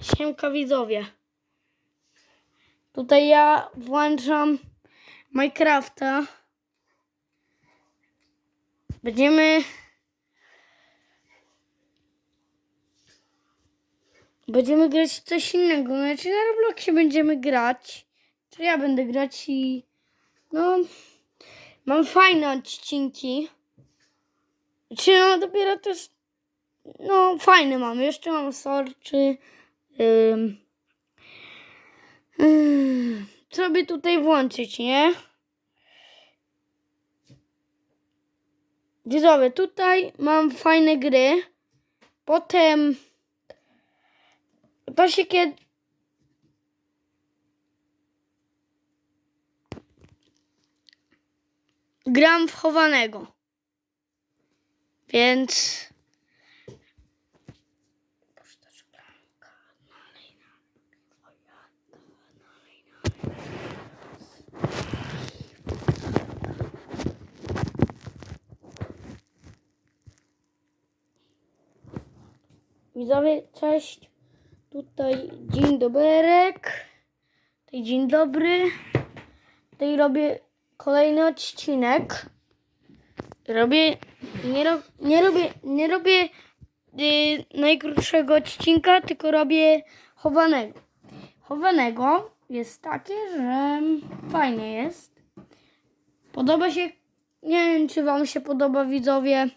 Siemka widzowie. Tutaj ja włączam Minecrafta. Będziemy... Będziemy grać coś innego. Znaczy na Robloxie będziemy grać. To ja będę grać i... No... Mam fajne odcinki. Czy no dopiero też... No fajne mam. Jeszcze mam sorczy. Co by tutaj włączyć, nie? Widzowie, tutaj mam fajne gry. Potem to się kiedy... Gram w chowanego. Więc... Widzowie, cześć. Tutaj dzień doberek. Tutaj dzień dobry. Tutaj robię kolejny odcinek. Robię, nie, ro, nie robię, nie robię y, najkrótszego odcinka, tylko robię chowanego. Chowanego jest takie, że fajnie jest. Podoba się, nie wiem czy wam się podoba widzowie,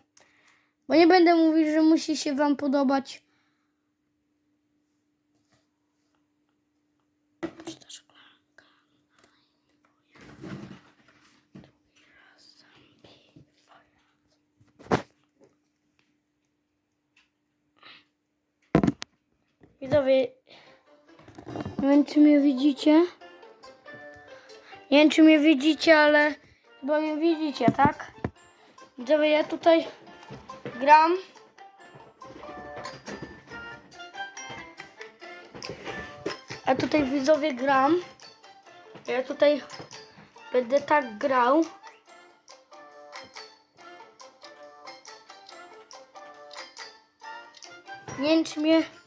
bo nie będę mówić, że musi się wam podobać. Widzowie, nie wiem czy mnie widzicie. Nie wiem czy mnie widzicie, ale chyba mnie widzicie, tak? Widzowie, ja tutaj gram. A tutaj widzowie gram. Ja tutaj będę tak grał. Nie wiem czy mnie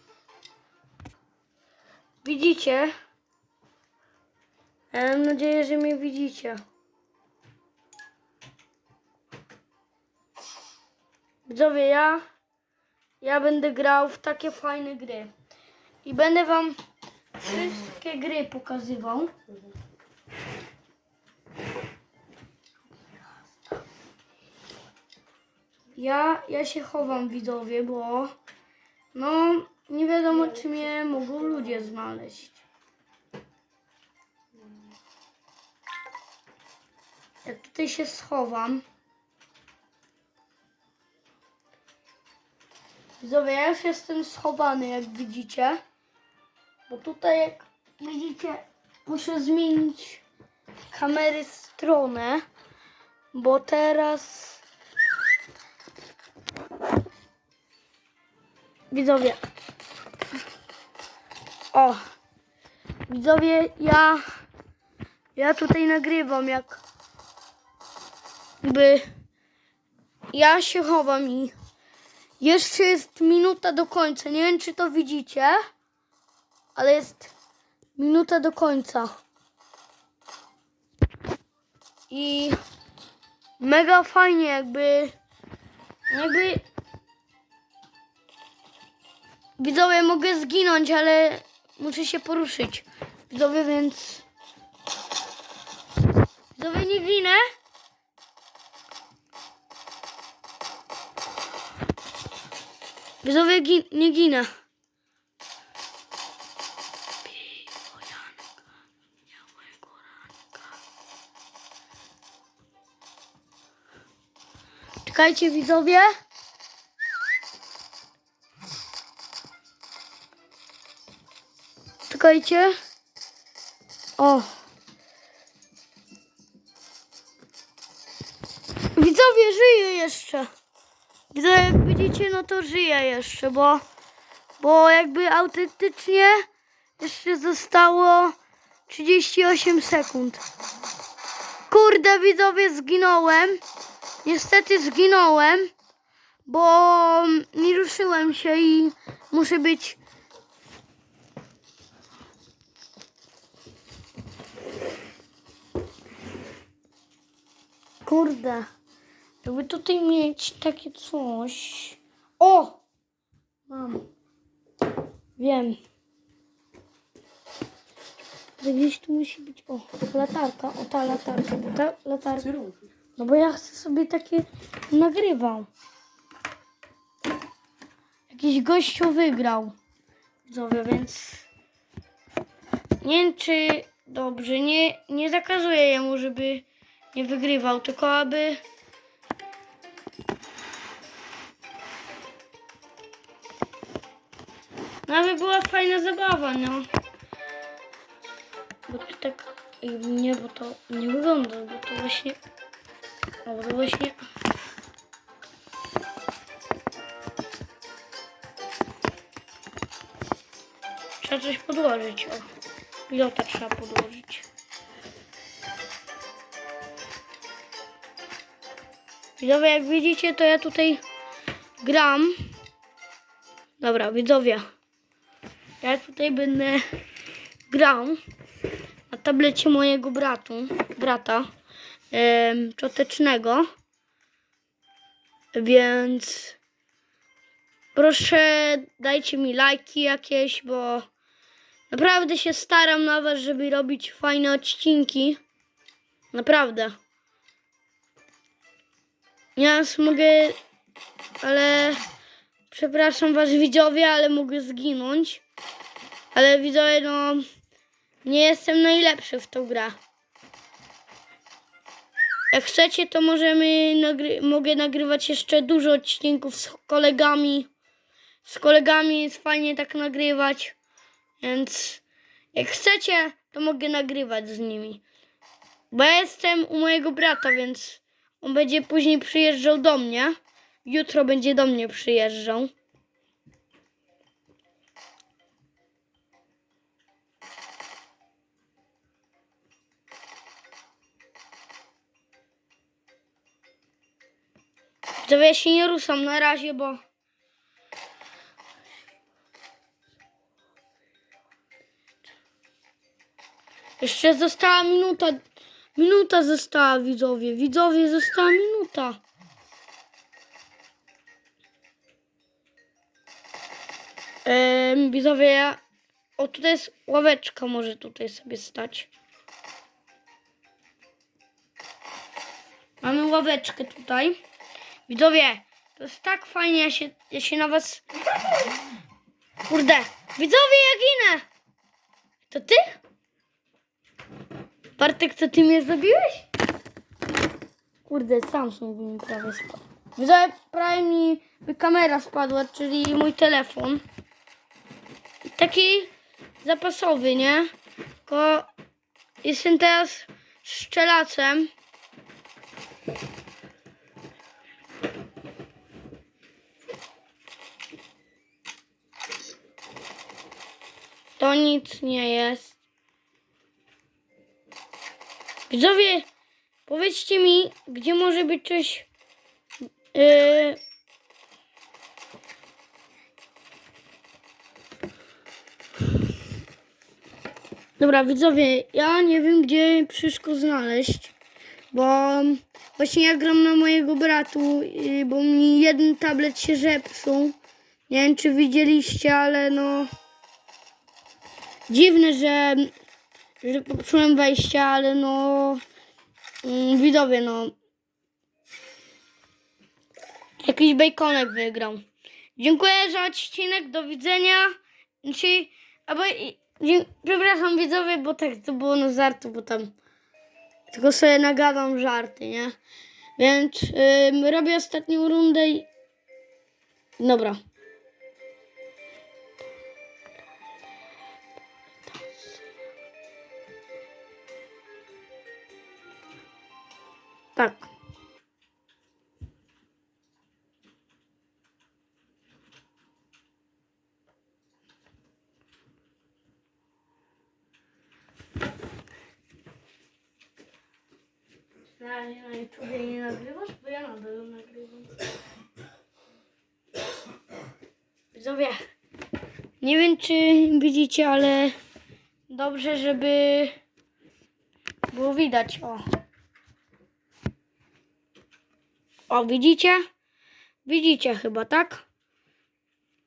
widzicie. Ja mam nadzieję, że mnie widzicie. Widzowie, ja, ja będę grał w takie fajne gry. I będę wam wszystkie gry pokazywał. Ja, ja się chowam widzowie, bo no nie wiadomo czy mnie mogą ludzie znaleźć. Jak tutaj się schowam. Widzowie, ja już jestem schowany, jak widzicie. Bo tutaj, jak widzicie, muszę zmienić kamery stronę. Bo teraz... Widzowie. O. Widzowie, ja... Ja tutaj nagrywam, jak... Jakby... Ja się chowam i... Jeszcze jest minuta do końca. Nie wiem, czy to widzicie, ale jest minuta do końca. I mega fajnie, jakby. Jakby. Widzowie, mogę zginąć, ale muszę się poruszyć. Widzowie, więc. Widzowie, nie ginę. Widzowie, gin- nie ginę. Czekajcie, widzowie. Czekajcie. O. Widzowie, żyje jeszcze. Widzowie, jak widzicie, no to żyje jeszcze, bo, bo jakby autentycznie jeszcze zostało 38 sekund. Kurde, widzowie, zginąłem. Niestety zginąłem, bo nie ruszyłem się i muszę być Kurde. Jakby tutaj mieć takie coś. O! Mam. Wiem. Ale Gdzieś tu musi być. O, latarka. O, ta latarka. Bo ta latarka. No bo ja chcę sobie takie nagrywam. Jakiś gościu wygrał. Widzowie, więc nie wiem czy dobrze, nie, nie zakazuję jemu, żeby nie wygrywał, tylko aby no aby była fajna zabawa, no. Bo to tak nie, bo to nie wygląda, bo to właśnie o, bo to właśnie Trzeba coś podłożyć, o. Pilota trzeba podłożyć. Widzowie, jak widzicie, to ja tutaj gram. Dobra, widzowie. Ja tutaj będę grał na tablecie mojego bratu, brata em, czotecznego. Więc proszę dajcie mi lajki jakieś, bo naprawdę się staram na was, żeby robić fajne odcinki. Naprawdę. Ja mogę, ale przepraszam was widzowie, ale mogę zginąć. Ale widzowie, no nie jestem najlepszy w tą grę. Jak chcecie, to możemy nagry- mogę nagrywać jeszcze dużo odcinków z kolegami. Z kolegami jest fajnie tak nagrywać. Więc jak chcecie, to mogę nagrywać z nimi. Bo ja jestem u mojego brata, więc on będzie później przyjeżdżał do mnie. Jutro będzie do mnie przyjeżdżał. To ja się nie ruszam na razie, bo... Jeszcze została minuta. Minuta została, widzowie. Widzowie, została minuta. Ehm, widzowie, ja... O, tutaj jest ławeczka, może tutaj sobie stać. Mamy ławeczkę tutaj. Widzowie, to jest tak fajnie, ja się, ja się na was... Kurde, widzowie, ja ginę! To ty? Bartek, to ty mnie zabiłeś? Kurde, Samsung mi prawie spadł. Widzowie, prawie mi kamera spadła, czyli mój telefon. Taki zapasowy, nie? Tylko jestem teraz szczelacem. To nic nie jest. Widzowie, powiedzcie mi, gdzie może być coś. Yy... Dobra, widzowie, ja nie wiem, gdzie wszystko znaleźć, bo właśnie ja gram na mojego bratu, bo mi jeden tablet się zepsuł. Nie wiem, czy widzieliście, ale no. Dziwne, że że popsułem wejście, ale no mm, widzowie, no jakiś bejkonek wygrał. Dziękuję za odcinek, do widzenia. Znaczy, albo, przepraszam widzowie, bo tak to było na żartu, bo tam tylko sobie nagadam żarty, nie? Więc ym, robię ostatnią rundę i... Dobra. Tak. Na razie na YouTube nie nagrywasz, bo ja nadal nagrywam. Widzowie, nie wiem czy widzicie, ale dobrze, żeby było widać. O. O, widzicie? Widzicie chyba, tak?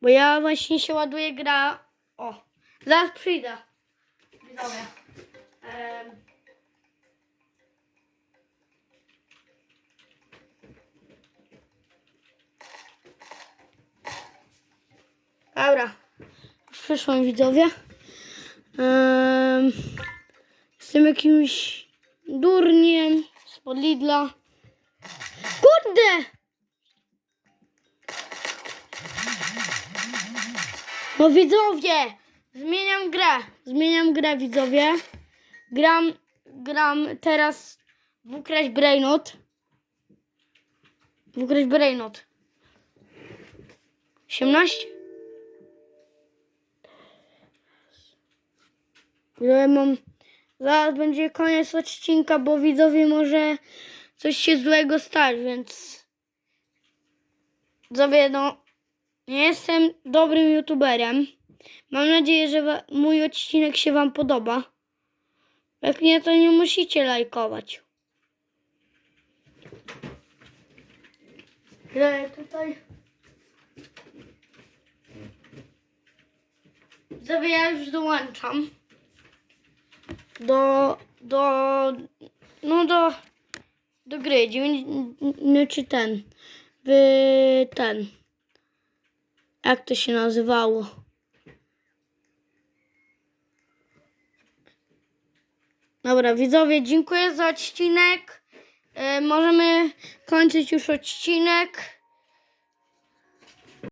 Bo ja właśnie się ładuje gra. O, zaraz przyjdę. Widzowie. Em. Dobra. Już widzowie. Em, Jestem jakimś durniem spod Lidla. Kurde! No widzowie! Zmieniam grę. Zmieniam grę widzowie. Gram, gram teraz w ukraść Brainot. W ukraść Brainot. 18? Ja mam... Zaraz będzie koniec odcinka, bo widzowie może coś się złego stać, więc... Widzowie, no... Nie jestem dobrym youtuberem. Mam nadzieję, że mój odcinek się wam podoba. Jak nie, to nie musicie lajkować. Ile tutaj... Widzowie, ja już dołączam do, do, no do, do gry, dziewięć, czy ten, w ten, jak to się nazywało? Dobra, widzowie, dziękuję za odcinek. E, możemy kończyć już odcinek.